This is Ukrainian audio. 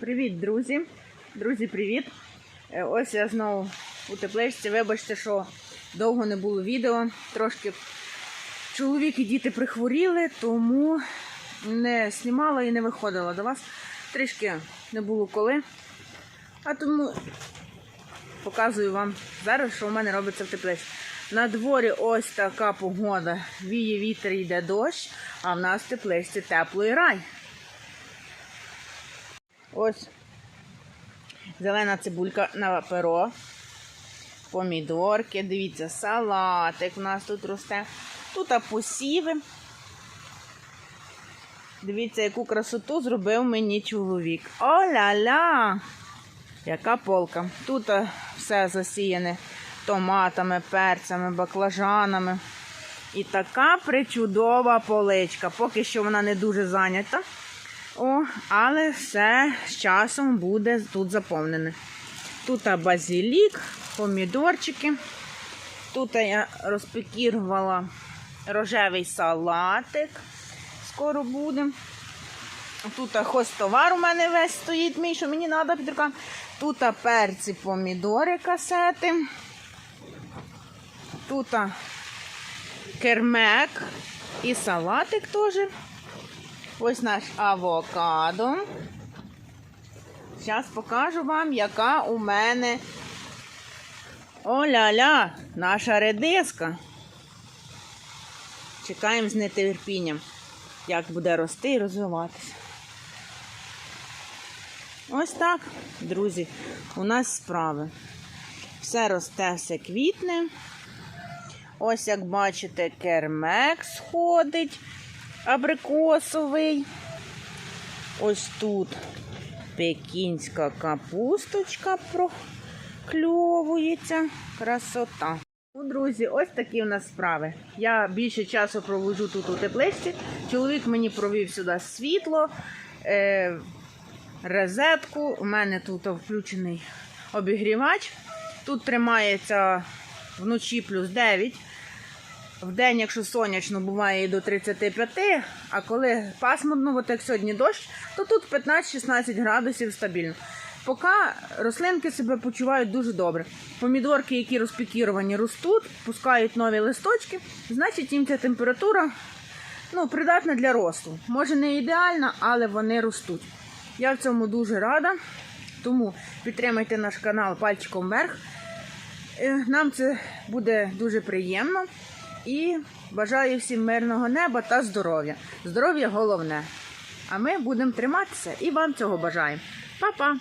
Привіт, друзі! Друзі, привіт! Е, Ось я знову у тепличці. Вибачте, що довго не було відео. Трошки чоловік і діти прихворіли, тому не знімала і не виходила до вас. Трішки не було коли. А тому показую вам зараз, що в мене робиться в теплиці. На дворі ось така погода. Віє вітер, йде дощ, а в нас в тепличці теплий рай. Ось зелена цибулька на перо. Помідорки, дивіться, салатик у нас тут росте. Тут посіви. Дивіться, яку красоту зробив мені чоловік. О-ля-ля! Яка полка. Тут все засіяне томатами, перцями, баклажанами. І така причудова поличка. Поки що вона не дуже зайнята. О, але все з часом буде тут заповнене. Тут базилік, помідорчики. Тут я розпекірувала рожевий салатик. Скоро буде. Тут хостовар у мене весь стоїть, мій, що мені треба під руками. Тут перці, помідори, касети. Тут кермек і салатик теж. Ось наш авокадо. Зараз покажу вам, яка у мене о-ля-ля, наша редиска. Чекаємо з нетерпінням, як буде рости і розвиватися. Ось так, друзі, у нас справи. Все росте, все квітне. Ось, як бачите, кермек сходить абрикосовий. Ось тут пекінська капусточка прокльовується. Красота. Ну, друзі, ось такі у нас справи. Я більше часу проводжу тут у тепличці. Чоловік мені провів сюди світло, е, розетку. У мене тут включений обігрівач. Тут тримається вночі плюс 9. В день, якщо сонячно, буває і до 35, а коли пасмурно, от як сьогодні дощ, то тут 15-16 градусів стабільно. Поки рослинки себе почувають дуже добре. Помідорки, які розпікіровані, ростуть, пускають нові листочки, значить їм ця температура ну, придатна для росту. Може не ідеальна, але вони ростуть. Я в цьому дуже рада. Тому підтримайте наш канал пальчиком вверх. Е, Нам це буде дуже приємно. І бажаю всім мирного неба та здоров'я. Здоров'я головне. А ми будемо триматися і вам цього бажаємо. Па-па!